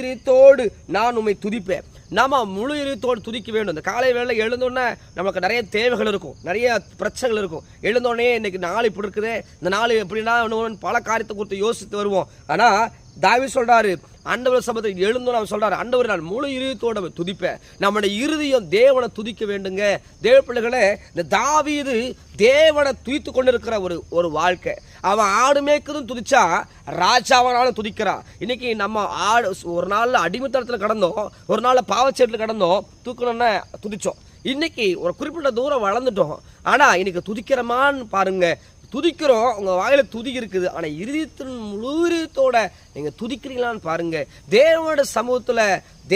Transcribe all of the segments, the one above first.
இருத்தோடு நான் உம்மை துதிப்பேன். நம்ம முழு இருத்தோடு துதிக்க வேண்டும். இந்த காலை வேளையில் எழுந்தோடனே நமக்கு நிறைய தேவைகள் இருக்கும். நிறைய பிரச்சனைகள் இருக்கும். எழுந்தோடனே இன்னைக்கு நாள் இப்படி இருக்குது. இந்த நாள் எப்படின்னா இன்னும் பல காரியத்தை குறித்து யோசித்து வருவோம். ஆனால் தாவி சொல்கிறாரு ஆண்டவர் சபத்தில் எழுந்தோம் அவர் சொல்கிறார் ஆண்டவர் நான் முழு இருதயத்தோடு அவர் துதிப்பேன். நம்முடைய இருதயம் தேவனை துதிக்க வேண்டுங்க. தேவ பிள்ளைகளை இந்த இது தேவனை துய்த்து கொண்டிருக்கிற ஒரு ஒரு வாழ்க்கை. அவன் ஆடு மேய்க்கிறதும் துதிச்சா ராஜாவனாலும் துதிக்கிறான். இன்னைக்கு நம்ம ஆடு ஒரு நாளில் அடிமைத்தனத்தில் கடந்தோம் ஒரு நாளில் பாவச்சேட்டில் கடந்தோம் தூக்கணும்னா துதிச்சோம். இன்னைக்கு ஒரு குறிப்பிட்ட தூரம் வளர்ந்துட்டோம். ஆனால் இன்னைக்கு துதிக்கிறமான்னு பாருங்க துதிக்கிறோம் உங்கள் வாயில் துதி இருக்குது. ஆனால் இருதயத்தின் முழு நீங்கள் துதிக்கிறீங்களான்னு பாருங்கள் தேவனோட சமூகத்தில்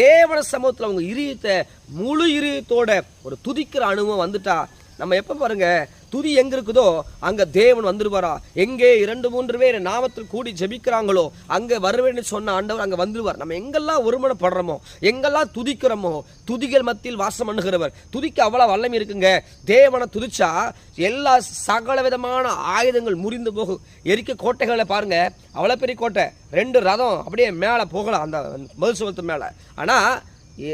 தேவன சமூகத்தில் உங்கள் இருதயத்தை முழு இருதயத்தோட ஒரு துதிக்கிற அனுபவம் வந்துட்டா. நம்ம எப்போ பாருங்கள் துதி எங்க இருக்குதோ அங்க தேவன் வந்துருவாரா? எங்கே இரண்டு மூன்று பேர் நாமத்தில் கூடி ஜெபிக்கிறாங்களோ அங்க வருவேன்னு சொன்ன ஆண்டவர் அங்க வந்துருவார். நம்ம எங்கெல்லாம் ஒருமனப்படுறோமோ எங்கெல்லாம் துதிக்கிறோமோ துதிகள் மத்தியில் வாசம் பண்ணுகிறவர் துதிக்க அவ்வளவு வல்லமை இருக்குங்க. தேவனை துதிச்சா எல்லா சகல விதமான ஆயுதங்கள் முறிந்து போகும். எரிக்க கோட்டைகளை பாருங்க அவ்வளவு பெரிய கோட்டை. ரெண்டு ரதம் அப்படியே மேலே போகலாம் அந்த மதுசுவத்து மேலே. ஆனால்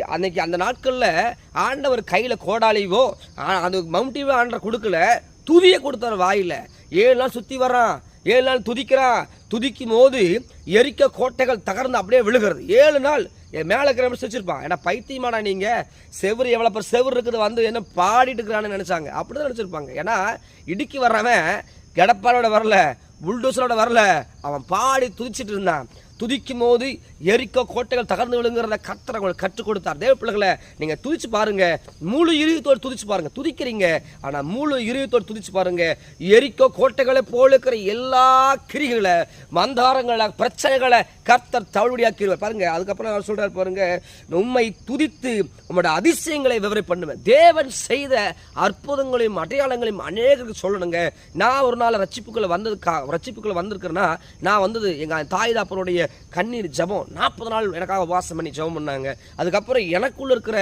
அன்னைக்கு அந்த நாட்களில் ஆண்டவர் கையில் கோடாலையோ ஆ- அது மவுண்டிவோ ஆண்டவர் கொடுக்கல துதியை கொடுத்தார் வாயில. ஏழு நாள் சுற்றி வர்றான் ஏழு நாள் துதிக்கிறான். துதிக்கும் போது எரிக்க கோட்டைகள் தகர்ந்து அப்படியே விழுகிறது. ஏழு நாள் என் மேலே கிரமிச்சு வச்சிருப்பான் ஏன்னா பைத்தியமானா நீங்கள் செவுரு எவ்வளோ பேர் செவுரு இருக்குது வந்து என்ன பாடிட்டு இருக்கிறான்னு நினச்சாங்க. அப்படி தான் நினச்சிருப்பாங்க. ஏன்னா இடுக்கி வர்றவன் கடப்பாரோட வரல புல்டோசரோட வரல அவன் பாடி துதிச்சிட்டு இருந்தான். துதிக்கும் போது எரிக்க கோட்டைகள் தகர்ந்து விழுங்குறத கத்தரை உங்களுக்கு கற்றுக் கொடுத்தார். தேவ பிள்ளைகளை நீங்க துதிச்சு பாருங்க. முழு இருதயத்தோடு துதிச்சு பாருங்க. துதிக்கிறீங்க ஆனா முழு இருதயத்தோடு துதிச்சு பாருங்க. எரிக்க கோட்டைகளை போல இருக்கிற எல்லா கிரிகளை மந்தாரங்களை பிரச்சனைகளை கர்த்தர் தவழ்வடியாக்கிடுவார் பாருங்க அதுக்கப்புறம் அவர் சொல்றாரு பாருங்க உண்மை துதித்து உங்களோட அதிசயங்களை விவரம் பண்ணுவேன் தேவன் செய்த அற்புதங்களையும் அடையாளங்களையும் அநேகருக்கு சொல்லணுங்க. நான் ஒரு நாள் ரட்சிப்புக்குள்ள வந்ததுக்கா ரட்சிப்புக்குள்ள வந்திருக்கிறேன்னா நான் வந்தது எங்க தாய் தாப்பனுடைய கண்ணீர் ஜெபம். நாற்பது நாள் எனக்காக வாசம் பண்ணி ஜெபம் பண்ணாங்க. அதுக்கப்புறம் எனக்குள்ள இருக்கிற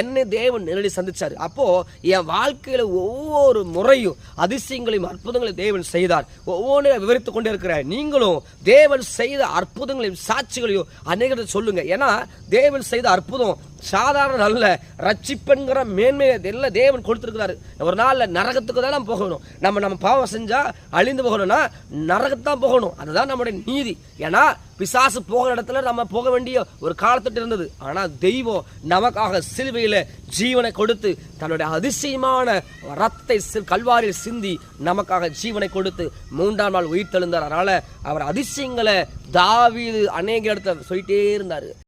என்னை தேவன் நேரடி சந்திச்சார். அப்போ என் வாழ்க்கையில ஒவ்வொரு முறையும் அதிசயங்களையும் அற்புதங்களையும் தேவன் செய்தார். ஒவ்வொன்றையும் விவரித்து கொண்டே இருக்கிற நீங்களும் தேவன் செய்த அற்புதங்களையும் சாட்சிகளையும் அநேகத்தை சொல்லுங்க. ஏன்னா தேவன் செய்த அற்புதம் சாதாரண அல்ல ரட்சிப்பென்கிற மேன்மையை எல்லாம் தேவன் கொடுத்துருக்கிறாரு. ஒரு நாளில் நரகத்துக்கு தான் நம்ம போகணும். நம்ம நம்ம பாவம் செஞ்சால் அழிந்து போகணும்னா நரகத்தான் போகணும். அதுதான் நம்முடைய நீதி. ஏன்னா பிசாசு போகிற இடத்துல நம்ம போக வேண்டிய ஒரு காலத்திட்டு இருந்தது. ஆனால் தெய்வம் நமக்காக சிலுவையில் ஜீவனை கொடுத்து தன்னுடைய அதிசயமான ரத்தை சி- கல்வாரியில் சிந்தி நமக்காக ஜீவனை கொடுத்து மூன்றாம் நாள் உயிர் தெழுந்தார் அவர் அதிசயங்களை தாவி அநேக இடத்துல சொல்லிட்டே இருந்தார்.